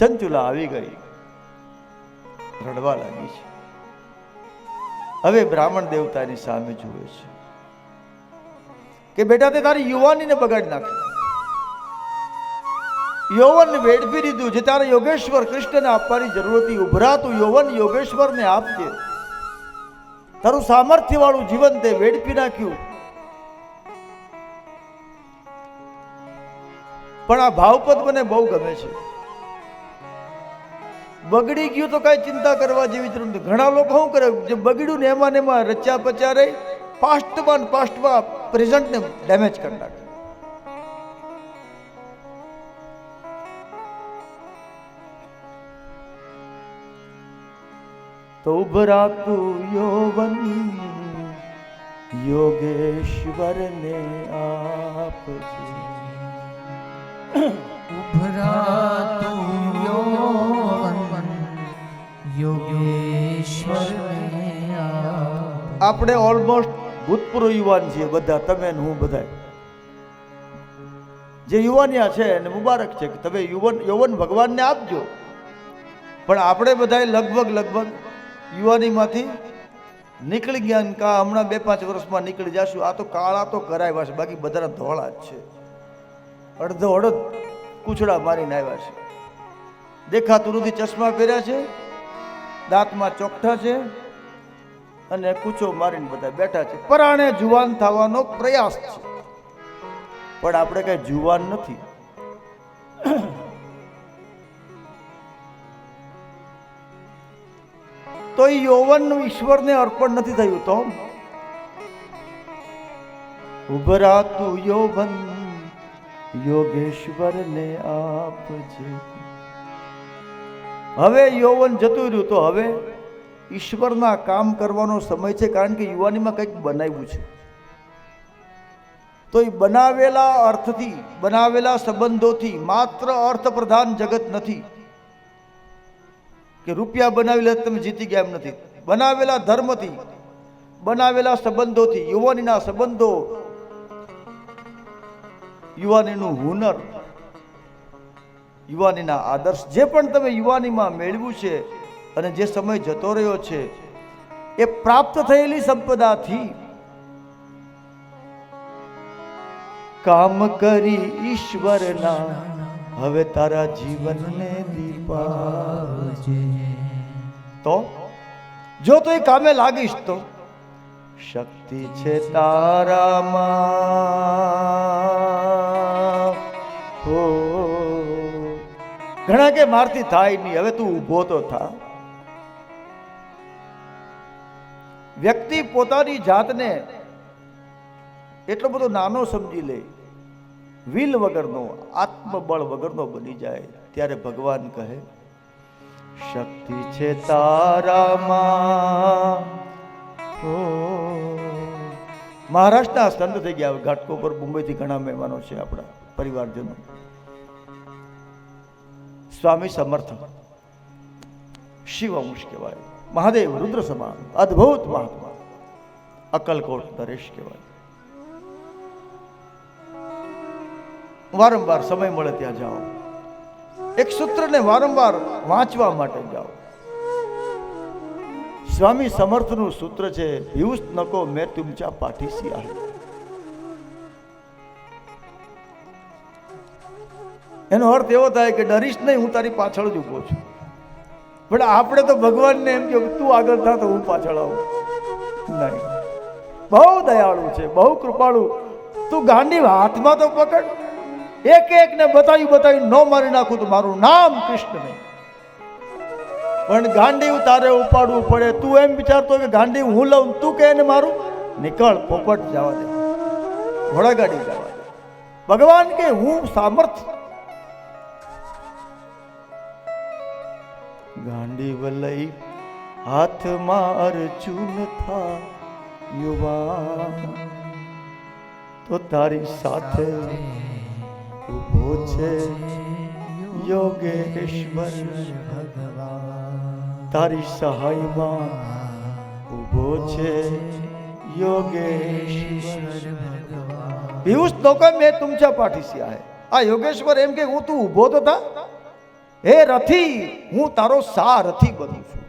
ચંચુલા આવી ગઈ. રડવા લાગી છે. હવે બ્રાહ્મણ દેવતાની સામે જુએ છે કે બેટા તે તારી યુવાનીને બગાડી નાખી. યૌવન વેડફી દીધું જે તારે યોગેશ્વર કૃષ્ણને આપવાની જરૂર હતી. ઉભરાતું યૌવન યોગેશ્વરને આપજે. તારું સામર્થ્ય વાળું જીવન તે વેડફી નાખ્યું. પણ આ ભાવપદ મને બહુ ગમે છે. બગડી ગયું તો કાંઈ ચિંતા કરવા જેવી જરૂર ઘણા લોકો શું કરે? જે બગડ્યું ને એમાં એમાં રચ્યા પચ્યા રહી, પાસ્ટમાં પાસ્ટમાં પ્રેઝન્ટને ડેમેજ કરી નાખે. તો ઉભરાતું યૌવન, યોગેશ્વરને આપજે. આપણે ઓલમોસ્ટ ભૂતપૂર્વ યુવાન છીએ બધા, તમે ને હું બધા જે યુવાનિયા છે એને મુબારક છે કે તમે યુવન, યૌવન ભગવાનને આપજો. પણ આપણે બધાએ લગભગ લગભગ યુવાનીમાંથી નીકળી ગયા ને કા હમણાં બે, પાંચ વર્ષમાં નીકળી જશું. આ તો કાળા તો કરાવ્યા છે, બાકી બધાના ધોળા જ છે. અડધો અડધ કૂચડા મારીને આવ્યા છે. દેખાતું નથી, ચશ્મા પહેર્યા છે, દાંતમાં ચોકઠા છે. અને કૂચો મારીને બધા બેઠા છે. પરાણે જુવાન થવાનો પ્રયાસ છે. પણ આપણે કઈ જુવાન નથી. તો એ યૌવનનું ઈશ્વરને અર્પણ નથી થયું તો? ઉભરાતું યૌવન યોગેશ્વરને આપજે. હવે યૌવન જતું રહ્યું તો હવે? ઈશ્વરના કામ કરવાનો સમય છે કારણ કે યુવાનીમાં કંઈક બનાવ્યું છે. તો એ બનાવેલા અર્થથી, બનાવેલા સંબંધોથી માત્ર અર્થ પ્રધાન જગત નથી. કે રૂપિયા બનાવી લે તમે જીતી ગયા એમ નથી. બનાવેલા ધર્મથી, બનાવેલા સંબંધોથી, યુવાનીના સંબંધો, યુવાનીનું હુનર, યુવાનીના આદર્શ, જે પણ તમે યુવાનીમાં મેળવ્યું છે અને જે સમય જતો રહ્યો છે, એ પ્રાપ્ત થયેલી સંપદાથી કામ કરી ઈશ્વરના. હવે તારા જીવનને દીપાવજે. તો? જો તો એ કામે લાગીશ તો? શક્તિ છે તારામાં. હો. ઘણા કે મારથી થાય નહીં, હવે તું ઊભો તો થા. વ્યક્તિ પોતાની જાતને એટલો બધો નાનો સમજી લે. વિલ વગરનો, આત્મબળ વગરનો બની જાય ત્યારે ભગવાન કહે, શક્તિ છે તારામાં. મહારાષ્ટ્રના સંત થઈ ગયા ઘાટકો પર મુંબઈથી ઘણા મહેમાનો છે આપણા પરિવારજનો. સ્વામી સમર્થ શિવ અંશ કહેવાય. મહાદેવ રુદ્ર સમાન, અદ્ભુત મહાત્મા. અકલકોટ નરેશ કહેવાય. વારંવાર સમય મળે ત્યાં જાઓ. એક સૂત્રને વારંવાર વાંચવા માટે જાઓ. સ્વામી સમર્થનું સૂત્ર છે હિયુસ નકો મેં તુમચા પાઠીસી आहे એનો અર્થ એવો થાય કે ડરીશ નહીં, હું તારી પાછળ જ ઊભો છું. પણ આપણે તો ભગવાનને એમ કે તું આગળ થા તો હું પાછળ આવું. નહીં. બહુ દયાળુ છે, બહુ કૃપાળુ. તું ગાંડી હાથમાં તો પકડ. એક એક ને બતાવ્યું બતાવ્યું ન મારી નાખું તો મારું નામ કૃષ્ણ નહીં પણ ગાંડી તારે ઉપાડવું પડે. તું એમ વિચારતો કે ગાંડી હું લઉં તું કે એને મારું? નીકળ, પોપટ જવા દે. ઘોડાગાડી જવા દે. ભગવાન કે હું સામર્થ ગાંડી વલઈ હાથમાં અર્જુન થા યુવા તો તારી સાથે ઊભો છે યોગેશ્વર ભગવાન. તારી સહાયમાં ઊભો છે યોગેશ્વર ભગવાન. પિયુષ, તો મેં તુમच्या पाठीशी आहे આ યોગેશ્વર એમ કે હું તું ઊભો તો થા? હે રથી હું તારો સારથી બનું છું.